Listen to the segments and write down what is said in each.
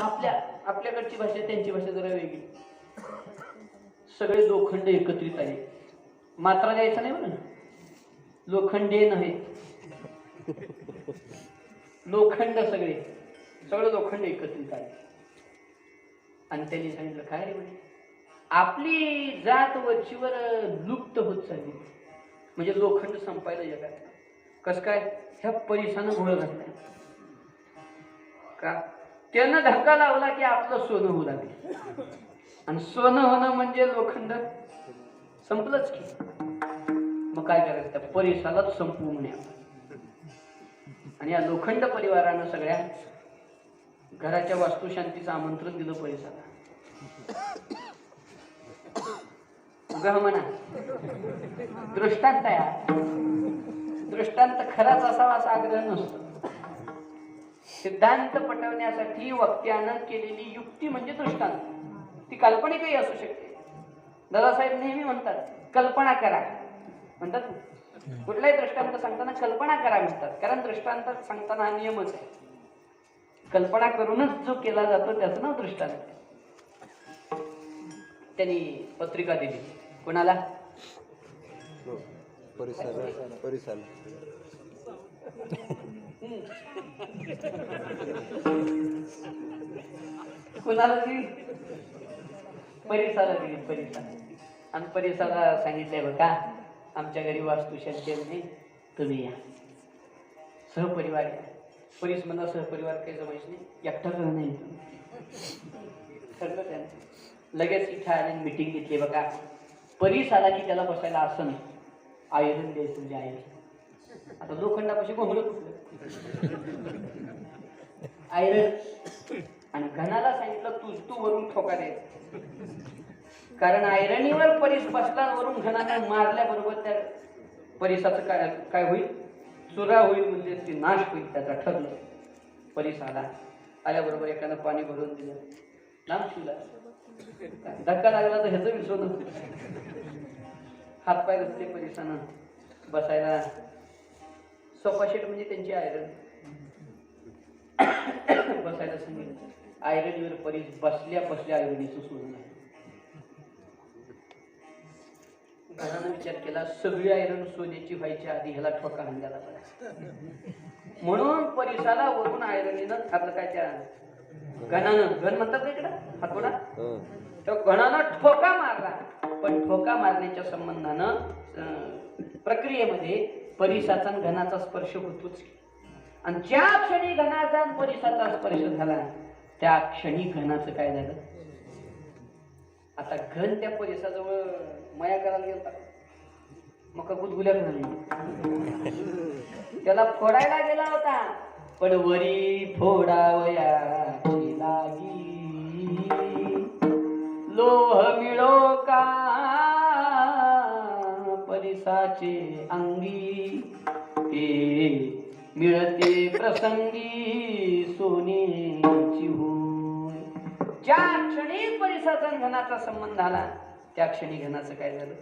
आपल्या आपल्याकडची भाषा त्यांची भाषा जरा वेगळी. सगळे लोखंड एकत्रित आहे मात्रा द्यायचा नाही म्हणून लोखंडे नाही लोखंड सगळे. सगळं लोखंड एकत्रित आहे आणि त्यांनी सांगितलं काय रे म्हणे? आपली जात वरचीवर लुप्त होत चालली. म्हणजे लोखंड संपायला जगात. कस काय? ह्या परिसानं घोळ घातलाय. का? त्यानं धक्का लावला की आपलं सोनं होऊ लागले. आणि सोनं होणं म्हणजे लोखंड. संपलंच की. मग काय करायचं? त्या परिसरालाच संपवू म्हणे आपण आणि या लोखंड परिवारानं सगळ्या घराच्या वास्तुशांतीचं आमंत्रण दिलं परिसराला. उगा म्हणा. दृष्टांत या. दृष्टांत खराच असावा असा आग्रह नसतो. सिद्धांत पटवण्यासाठी वक्त्यानं केलेली युक्ती म्हणजे दृष्टांत. ती काल्पनिकही असू शकते. दादासाहेब नेहमी म्हणतात कल्पना करा. म्हणतात कुठलाही दृष्टांत सांगताना कल्पना करा म्हणतात. कारण दृष्टांत सांगताना हा नियमच आहे. कल्पना करूनच जो केला जातो त्याचं नाव दृष्टांत. त्यांनी पत्रिका दिली. कोणाला? हो, परिसर परिसर कुणाला दिली परिसाला दिली परिसा आणि परिसाला सांगितलंय बघा आमच्या घरी वास्तू आहे तुम्ही या. सहपरिवार या परिस म्हणा सहपरिवार काही जमायच नाही. एकटा करणं नाही ठरलं त्यांचं लगेच इथं आले मिटिंग घेतली बघा. परीस आला की त्याला बसायला आसन आयोजन द्यायचं म्हणजे आयोजन. आता लोखंडापाशी घोंगडं कुठलं आयरन आणि घनाला सांगितलं तू तू वरून ठोका द्यायचं कारण आयरणीवर परीस बसला वरून घनाने मारल्याबरोबर त्या परिसाचं काय काय होईल? चुरा होईल म्हणजे ती नाश होईल त्याचा ठरलं. परीस आला. आल्याबरोबर एकानं पाणी भरून दिलं. लांब शिवला धक्का लागला तर ह्याचं विसरून हातपाय घातले परिसानं. बसायला सोफा सेट म्हणजे त्यांची आयरन. बसायला सांगितलं आयरणीवर परीस बसल्या बसल्या आयरणीचं सोडून घरानं विचार केला सगळी आयरन सोन्याची व्हायच्या आधी ह्याला ठोका पडायचा म्हणून परिसाला वरून आयरणीनं आपलं काय त्या गणानं गण म्हणतात का इकडं हातोडा? हं. तो गणानं ठोका मारला. पण ठोका मारण्याच्या संबंधानं प्रक्रियेमध्ये परिसाचा आणि घनाचा स्पर्श होतोच आणि ज्या क्षणी घनाचा परिसाचा स्पर्श झाला त्या क्षणी घनाचं काय झालं? आता घन त्या परिसाजवळ माया करायला गेलता. मग का गुदगुल्या झाली त्याला फोडायला गेला होता. पण वरी फोडावया लागी. लोह मिळो का? परिसाचे अंगी. हे मिळते प्रसंगी सोनेची होय. ज्या क्षणी परिसाचा घनाचा संबंध आला त्या क्षणी घनाचं काय झालं?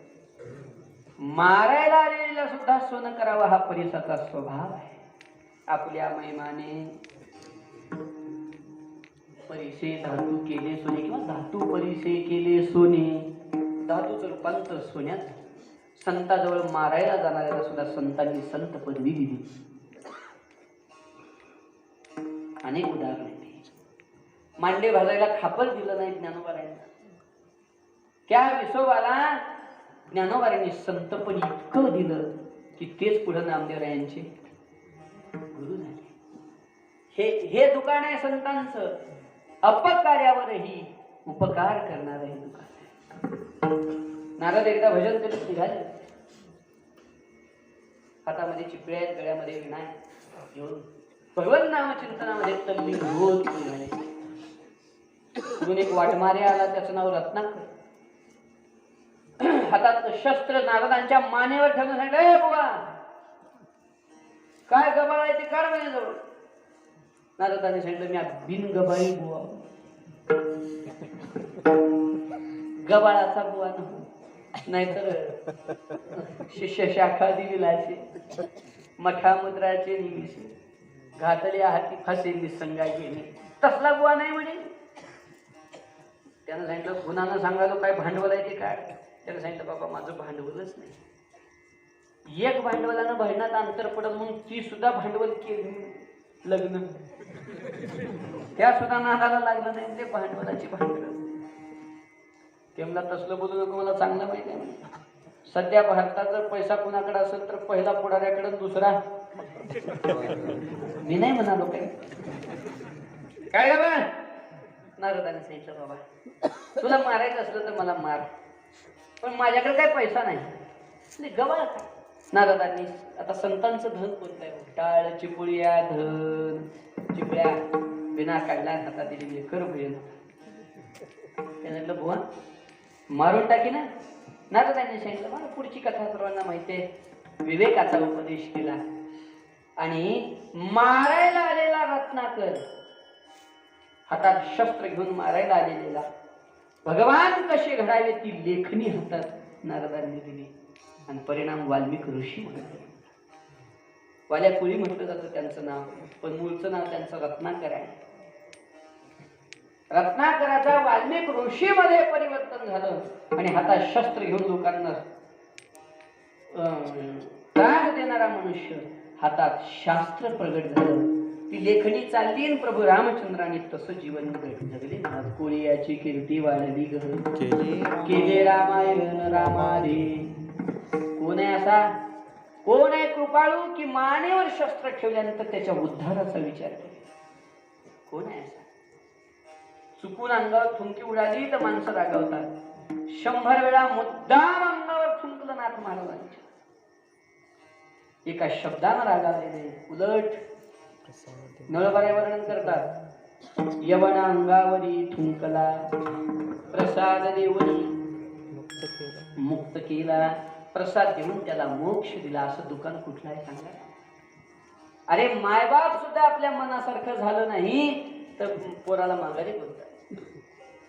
मारायला आलेला सुद्धा सोनं करावा हा परिसाचा स्वभाव आहे. आपल्या महिमाने परिसे धातू केले सोने किंवा धातू परिसे केले सोने. धातूचं रूपांतर सोन्यात. संताजवळ मारायला जाणाऱ्याला सुद्धा संतांनी संत पदवी दिली. अनेक उदाहरण मांडे भाजायला खापच दिलं नाही ज्ञानोबारायांना. त्या विसोबाला ज्ञानोबारांनी संतपण इतकं दिलं की तेच पुढे नामदेवरायांचे गुरु झाले. हे हे दुकान आहे संतांचं. अपकार्यावरही उपकार करणारं हे दुकान आहे. नारद एकदा भजन करीत निघाले. हातामध्ये चिपळ्या आहेत गळ्यामध्ये विणा घेऊन भगवत नाम चिंतनामध्ये तल्लीन होत निघाले म्हणून एक वाटमारे आला त्याचं नाव रत्नाकर. हातात शस्त्र नारदांच्या मानेवर ठेवून सांगितलं "ए बुवा! काय गबाळ आहे ते काढ माझ्याजवळ. नारदाने सांगितलं मी बिन गबाळी बुवा. गबाळाचा बुवा न नाहीतर शिष्य शाखा दिविलाचे मठामुद्राचे निमिषे. घातले हाती फसे निसंगा घेणे तसला गुवा नाही म्हणे. त्यानं सांगितलं गुणानं सांगायला काय भांडवल आहे ते काय? त्यानं सांगितलं बाबा माझं भांडवलच नाही. एक भांडवलानं भांडणात अंतर पडत म्हणून ती सुद्धा भांडवल केली लग्न. त्या सुद्धा नादाला लागलं नाही ते भांडवलाची भांडवल ते मला तसलं बोलू नको मला चांगलं माहिती आहे. सध्या भारतात जर पैसा कुणाकडे असेल तर पहिला पुढाऱ्याकडे दुसरा. मी नाही म्हणालो काय काय बाबा नारदाने सांगितलं बाबा तुला मारायचं असलं तर मला मार. पण माझ्याकडे काय पैसा नाही. काय नारदांनी आता संतांचं धन कोणतं आहे टाळ चिपुळ्या धन चिपळ्या बिना काढला हातात दिलेली कर भयन त्याने म्हटलं बुवा मारून टाकी ना. नारदांनी सांगितलं मला पुढची कथा सर्वांना माहिती आहे. विवेकाचा उपदेश केला. आणि मारायला आलेला रत्नाकर. हातात शस्त्र घेऊन मारायला आलेला भगवान कसे घडावे ती लेखणी हातात नारदांनी दिली. आणि परिणाम वाल्मिक ऋषी म्हणाले वाल्या कुळी म्हटलं जातं त्यांचं नाव. पण मूळचं नाव त्यांचं रत्नाकर आहे. रत्नाकराचा वाल्मिक ऋषीमध्ये परिवर्तन झालं. आणि हातात शस्त्र घेऊन लोकांना अं, त्रास देणारा मनुष्य हातात शास्त्र प्रगट झालं. ती लेखणी चालली आणि प्रभू रामचंद्राने तसं जीवन जगले कोळी याची कीर्ती वाढली ग. केले रामायण रामारे. कोण आहे असा? कोण आहे कृपाळू की मानेवर शस्त्र ठेवल्यानंतर त्याच्या उद्धाराचा विचार केला? कोण आहे असा? चुकून अंगावर थुंकी उडाली तर माणसं रागवतात. शंभर वेळा मुद्दाम अंगावर थुंकलं नाथ महाराजांच्या एका शब्दानं रागावले नाही उलट नळबऱ्या वर्णन करतात. यवना अंगावरी थुंकला प्रसाद देवनी मुक्त केला. प्रसाद देऊन त्याला मोक्ष दिला. असं दुकान कुठलं आहे सांगा? अरे मायबाप सुद्धा आपल्या मनासारखं झालं नाही. तर पोराला माघारी बोलतात.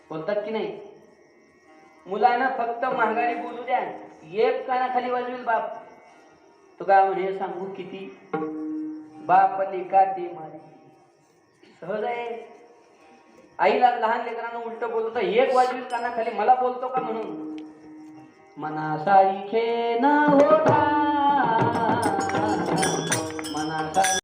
बोलतात की नाही? मुलांना फक्त माघारी बोलू द्या. एक कानाखाली वाजवेल बाप. तो काय म्हणे सांगू किती? बाप का ते मारी? सहज आहे. आईला लहान लेकरांना उलट बोलतो तर एक वाजवील कानाखाली मला बोलतो का? म्हणून. मनासारी सारिखे न होता.